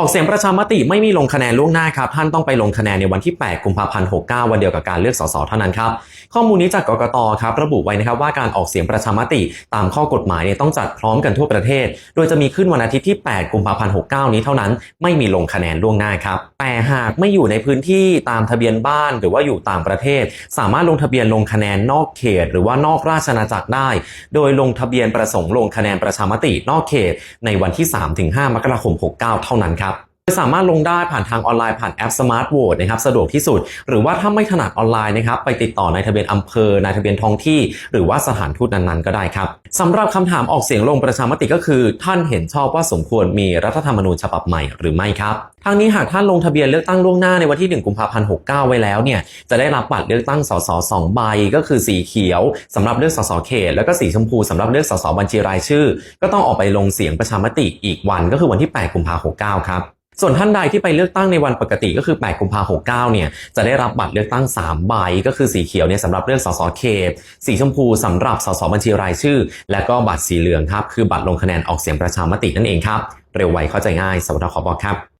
ออกเสียงประชามติไม่มีลงคะแนนล่วงหน้าครับ ท่านต้องไปลงคะแนนในวันที่ 8 กุมภาพันธ์ 69 วันเดียวกับการเลือกสสเท่านั้นครับ ข้อมูลนี้จากกกตครับระบุไว้นะครับว่าการออกเสียงประชามติตามข้อกฎหมายเนี่ยต้องจัดพร้อมกันทั่วประเทศ โดยจะมีขึ้นวันอาทิตย์ที่ 8 กุมภาพันธ์ 69 นี้เท่านั้น ไม่มีลงคะแนนล่วงหน้าครับ แต่หากไม่อยู่ในพื้นที่ตามทะเบียนบ้านหรือว่าอยู่ต่างประเทศ สามารถลงทะเบียนลงคะแนนนอกเขต หรือว่านอกราชอาณาจักรได้ โดยลงทะเบียนประสงค์ลงคะแนนประชามตินอกเขต ในวันที่ 3-5 มกราคม 69 เท่านั้นครับ สามารถลงได้ผ่านทางออนไลน์ผ่านแอป Smart Vote นะครับสะดวกที่สุด หรือว่าถ้าไม่ถนัดออนไลน์นะครับไปติดต่อนายทะเบียนอำเภอนายทะเบียนท้องที่ หรือว่าสถานทูตนั้นๆ ก็ได้ครับสำหรับคำถามออกเสียงลงประชามติก็คือ ท่านเห็นชอบว่าสมควรมีรัฐธรรมนูญฉบับใหม่หรือไม่ครับทางนี้หากท่านลงทะเบียนเลือกตั้งล่วงหน้าในวันที่ 1 กุมภาพันธ์ 69 ไว้แล้วเนี่ยจะได้รับบัตรเลือกตั้งสสสองใบ ก็คือสีเขียวสำหรับเลือกสสเขต แล้วก็สีชมพูสำหรับเลือกสสบัญชีรายชื่อ ก็ต้องออกไปลงเสียงประชามติอีกวันก็คือวันที่ 8 กุมภาพันธ์ 69 ครับ ส่วนท่านใดที่ไปเลือกตั้งในวันปกติก็คือ 8 กุมภาพันธ์69 เนี่ย จะได้รับบัตรเลือกตั้ง 3 ใบ ก็คือสีเขียวเนี่ยสำหรับเลือกสสเขต สีชมพูสำหรับสสบัญชีรายชื่อ และก็บัตรสีเหลืองครับ คือบัตรลงคะแนนออกเสียงประชามตินั่นเองครับ เร็วไวเข้าใจง่าย สวัสดีขอบอกครับ